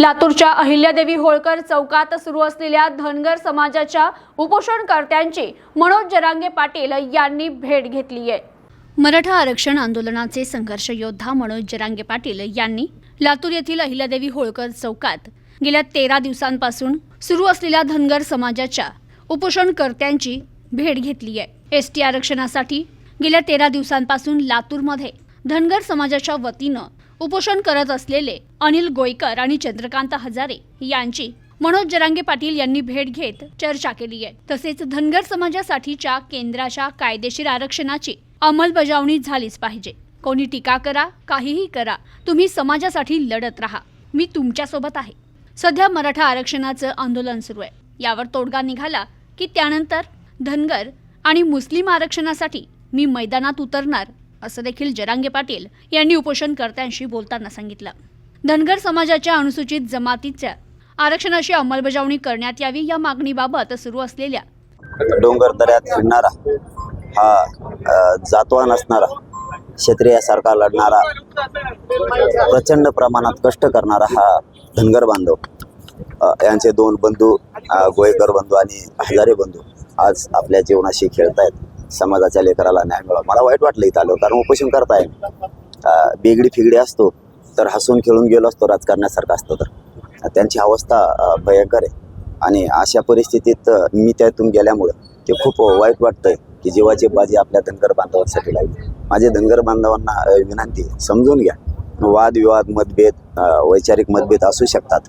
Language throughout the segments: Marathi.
लातूरच्या अहिल्यादेवी होळकर चौकात सुरू असलेल्या धनगर समाजाच्या उपोषणकर्त्यांची मनोज जरांगे पाटील यांनी भेट घेतली आहे. मराठा आरक्षण आंदोलनाचे संघर्ष योद्धा मनोज जरांगे पाटील यांनी लातूर येथील अहिल्यादेवी होळकर चौकात गेल्या तेरा दिवसांपासून सुरू असलेल्या धनगर समाजाच्या उपोषणकर्त्यांची भेट घेतली आहे. एस टी आरक्षणासाठी गेल्या तेरा दिवसांपासून लातूरमध्ये धनगर समाजाच्या वतीनं उपोषण करत असलेले अनिल गोयकर आणि चंद्रकांत हजारे यांची मनोज जरांगे पाटील यांनी भेट घेत चर्चा केली आहे. तसेच धनगर समाजासाठीच्या केंद्राच्या कायदेशीर आरक्षणाची अंमलबजावणी झालीच पाहिजे. कोणी टीका करा काहीही करा तुम्ही समाजासाठी लढत राहा. मी तुमच्यासोबत आहे. सध्या मराठा आरक्षणाचं आंदोलन सुरू आहे. यावर तोडगा निघाला की त्यानंतर धनगर आणि मुस्लिम आरक्षणासाठी मी मैदानात उतरणार असं देखील जरांगे पाटील यांनी उपोषणकर्त्यांशी बोलताना सांगितलं. धनगर समाजाच्या अनुसूचित जमातीच्या आरक्षणाची अंमलबजावणी करण्यात यावी या मागणीबाबत सुरू असलेल्या डोंगर दऱ्यात फिरणारा हा जातवान असणारा क्षत्रियासारखा लढणारा प्रचंड प्रमाणात कष्ट करणारा हा धनगर बांधव यांचे दोन बंधू गोयकर बंधू आणि हजारे बंधू आज आपल्या जीवनाशी खेळतायत. समाजाच्या लेकराला न्याय मिळावा. मला वाईट वाटलं इथं आलो कारण उपोषण करताय. बेगडी फिगडी असतो. तर हसून खेळून गेलो असतो राजकारण्यासारखं असतो तर. त्यांची अवस्था भयंकर आहे. आणि अशा परिस्थितीत मी त्यातून गेल्यामुळं ते खूप वाईट वाटतंय की जीवाची बाजी आपल्या धनगर बांधवांसाठी लागली. माझे धनगर बांधवांना विनंती समजून घ्या. वादविवाद मतभेद वैचारिक मतभेद असू शकतात.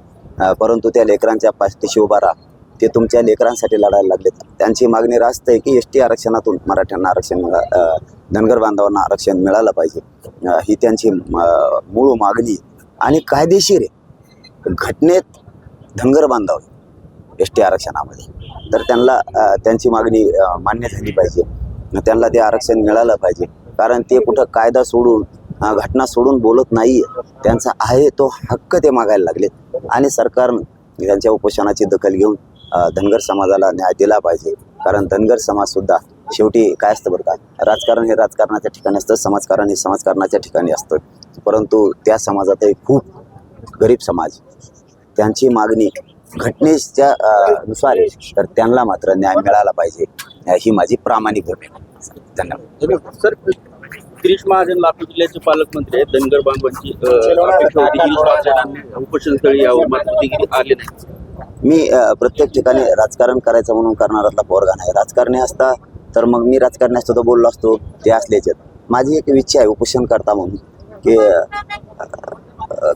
परंतु त्या लेकरांच्या पाठीशी उभा राहा. ते तुमच्या लेकरांसाठी लढायला लागलेत. त्यांची मागणी रास्त आहे की एस टी आरक्षणातून मराठ्यांना आरक्षण मिळा धनगर बांधवांना आरक्षण मिळालं पाहिजे. ही त्यांची मूळ मागणी. आणि कायदेशीर आहे. घटनेत धनगर बांधव एस टी आरक्षणामध्ये. तर त्यांना त्यांची मागणी मान्य झाली पाहिजे. त्यांना ते आरक्षण मिळालं पाहिजे. कारण ते कुठं कायदा सोडून घटना सोडून बोलत नाही त्यांचा आहे तो हक्क ते मागायला लागलेत. आणि सरकारनं त्यांच्या उपोषणाची दखल घेऊन धनगर समाजाला न्याय दिला पाहिजे. कारण धनगर समाजसुद्धा शेवटी काय असतं बरं का? राजकारण हे राजकारणाच्या ठिकाणी असतं समाजकारण हे समाजकारणाच्या ठिकाणी असतं. परंतु त्या समाजातही खूप गरीब समाज. त्यांची मागणी घटनेच्या नुसार तर त्यांना मात्र न्याय मिळाला पाहिजे. ही माझी प्रामाणिक भूमिका धन्यवाद. सर गिरीश महाजन लातूर जिल्ह्याचे पालकमंत्री आहेत. धनगर बांधवांची उपोषणस्थळी यावं मात्र आले नाही मी प्रत्येक ठिकाणी राजकारण करायचं म्हणून करणारातला पोरगा नाही. राजकारणी असता तर मग मी राजकारणी असतो तर बोललो असतो ते असल्याचे माझी एक इच्छा आहे उपोषण करता म्हणून की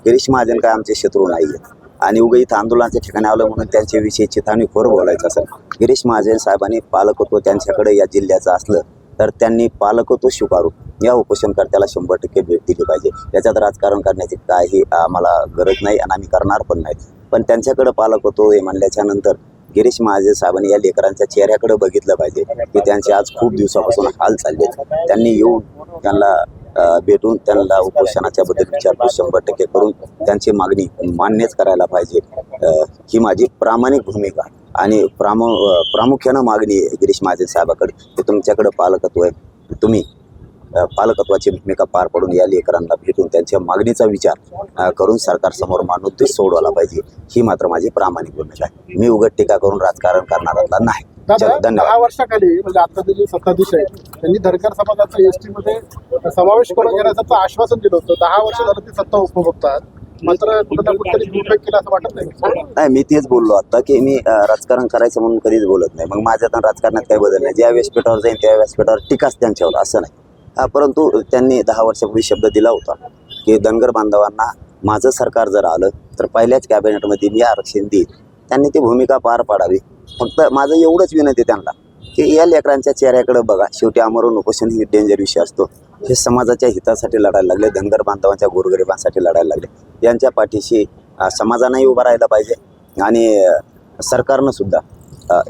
गिरीश महाजन काय आमचे शत्रू नाही आहेत. आणि उगा इथं आंदोलनाच्या ठिकाणी आलं म्हणून त्यांच्याविषयी चिथानी खोर बोलायचं असेल गिरीश महाजन साहेबांनी पालकत्व त्यांच्याकडे या जिल्ह्याचं असलं तर त्यांनी पालकत्व स्वीकारू. या उपोषणकर्त्याला शंभर टक्के भेट दिली पाहिजे. त्याच्यात राजकारण करण्याची काही आम्हाला गरज नाही आणि आम्ही करणार पण नाही. पण त्यांच्याकडं पालक होतो हे म्हणल्याच्या नंतर गिरीश महाजन साहेबांनी या लेकरांच्या चेहऱ्याकडे बघितलं पाहिजे की त्यांचे आज खूप दिवसापासून हाल चालले त्यांनी येऊन त्यांना भेटून त्यांना उपोषणाच्या बद्दल विचारपूस शंभर टक्के करून त्यांची मागणी मान्यच करायला पाहिजे. ही माझी प्रामाणिक भूमिका आणि प्रामु प्रामुख्यानं मागणी आहे गिरीश महाजन साहेबाकडे की तुमच्याकडे पालकत्व आहे तुम्ही पालकत्वाची भूमिका पार पडून या लेकरांना भेटून त्यांच्या मागणीचा विचार करून सरकारसमोर मांडून ते सोडवायला पाहिजे ही मात्र माझी प्रामाणिक भूमिका आहे. मी उघड टीका करून राजकारण करणारा नाही. दहा धन्यवाद. वर्षाखाली म्हणजे आता जे सत्ताधीश आहेत त्यांनी धनगर समाजाचा एसटी मध्ये समावेश करून घेण्याचं आश्वासन दिलं होतं. दहा वर्ष झालं ती सत्ता उपभोगतात. मात्र केलं असं वाटत नाही. नाही मी तेच बोललो आता की मी राजकारण करायचं म्हणून कधीच बोलत नाही. मग माझ्यात आणि राजकारणात काही बदल नाही. ज्या व्यासपीठावर जाईन त्या व्यासपीठावर टीकाच त्यांच्यावर असं नाही. परंतु त्यांनी दहा वर्षापूर्वी शब्द दिला होता की धनगर बांधवांना माझं सरकार जर आलं तर पहिल्याच कॅबिनेटमध्ये मी आरक्षण देईन. त्यांनी ती भूमिका पार पाडावी. फक्त माझं एवढंच विनंती त्यांना की या लेकरांच्या चेहऱ्याकडे बघा. शेवटी अमरून उपोषण ही डेंजर विषय असतो. हे समाजाच्या हितासाठी लढायला लागले धनगर बांधवांच्या गोरगरिबांसाठी लढायला लागले. यांच्या पाठीशी समाजानंही उभं राहायला पाहिजे आणि सरकारनं सुद्धा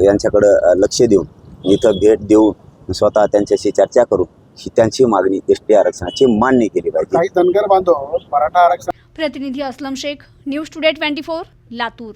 यांच्याकडं लक्ष देऊन इथं भेट देऊन स्वतः त्यांच्याशी चर्चा करून ही त्यांची मागणी एस टी आरक्षणाची मान्य केली पाहिजे. काही धनगर बांधव मराठा आरक्षण प्रतिनिधी Aslam Shaikh news today twenty four Latur.